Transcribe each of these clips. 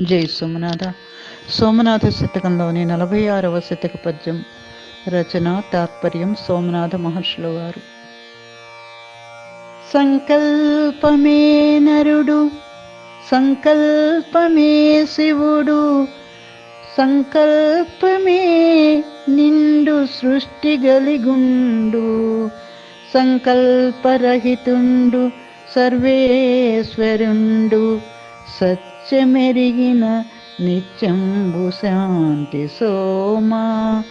జై సోమనాథ. సోమనాథ శతకంలోని నలభై ఆరవ శతక పద్యం రచన తాత్పర్యం సోమనాథ మహర్షుల వారు. సంకల్పమే నరుడు సంకల్పమే శివుడు సంకల్పమే నిండు సృష్టి గలిగుండు సంకల్పరహితుండు సర్వేశ్వరుండు సత్యమెరిగిన నిత్యంబు శాంతి సోమా.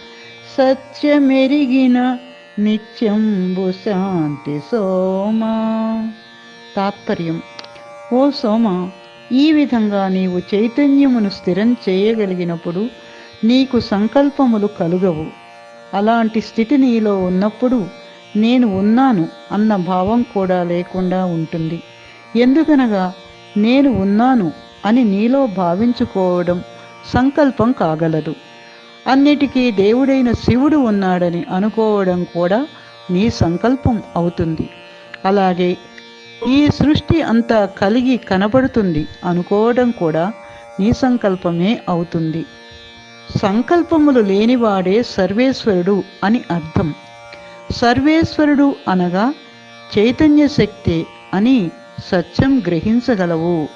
సత్యమెరిగిన నిత్యంబు శాంతి సోమా. తాత్పర్యం. ఓ సోమ ఈ విధంగా నీవు చైతన్యమును స్థిరం చేయగలిగినప్పుడు నీకు సంకల్పములు కలుగవు. అలాంటి స్థితి నీలో ఉన్నప్పుడు నేను ఉన్నాను అన్న భావం కూడా లేకుండా ఉంటుంది. ఎందుకనగా నేను ఉన్నాను అని నీలో భావించుకోవడం సంకల్పం కాగలదు. అన్నిటికీ దేవుడైన శివుడు ఉన్నాడని అనుకోవడం కూడా నీ సంకల్పం అవుతుంది. అలాగే ఈ సృష్టి అంతా కలిగి కనబడుతుంది అనుకోవడం కూడా నీ సంకల్పమే అవుతుంది. సంకల్పములు లేనివాడే సర్వేశ్వరుడు అని అర్థం. సర్వేశ్వరుడు అనగా చైతన్య శక్తి అని సత్యం గ్రహించగలవు.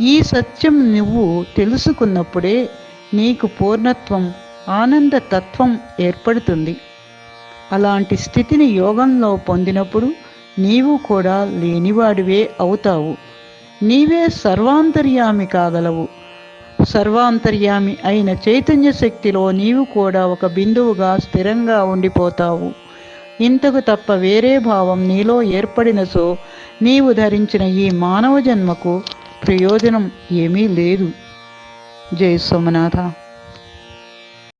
ఈ సత్యం నువ్వు తెలుసుకున్నప్పుడే నీకు పూర్ణత్వం ఆనంద తత్వం ఏర్పడుతుంది. అలాంటి స్థితిని యోగంలో పొందినప్పుడు నీవు కూడా లేనివాడివే అవుతావు. నీవే సర్వాంతర్యామి కాగలవు. సర్వాంతర్యామి అయిన చైతన్య శక్తిలో నీవు కూడా ఒక బిందువుగా స్థిరంగా ఉండిపోతావు. ఇంతకు తప్ప వేరే భావం నీలో ఏర్పడినసో నీవు ధరించిన ఈ మానవ జన్మకు ప్రయోజనం ఏమీ లేదు. జయ సోమనాథ.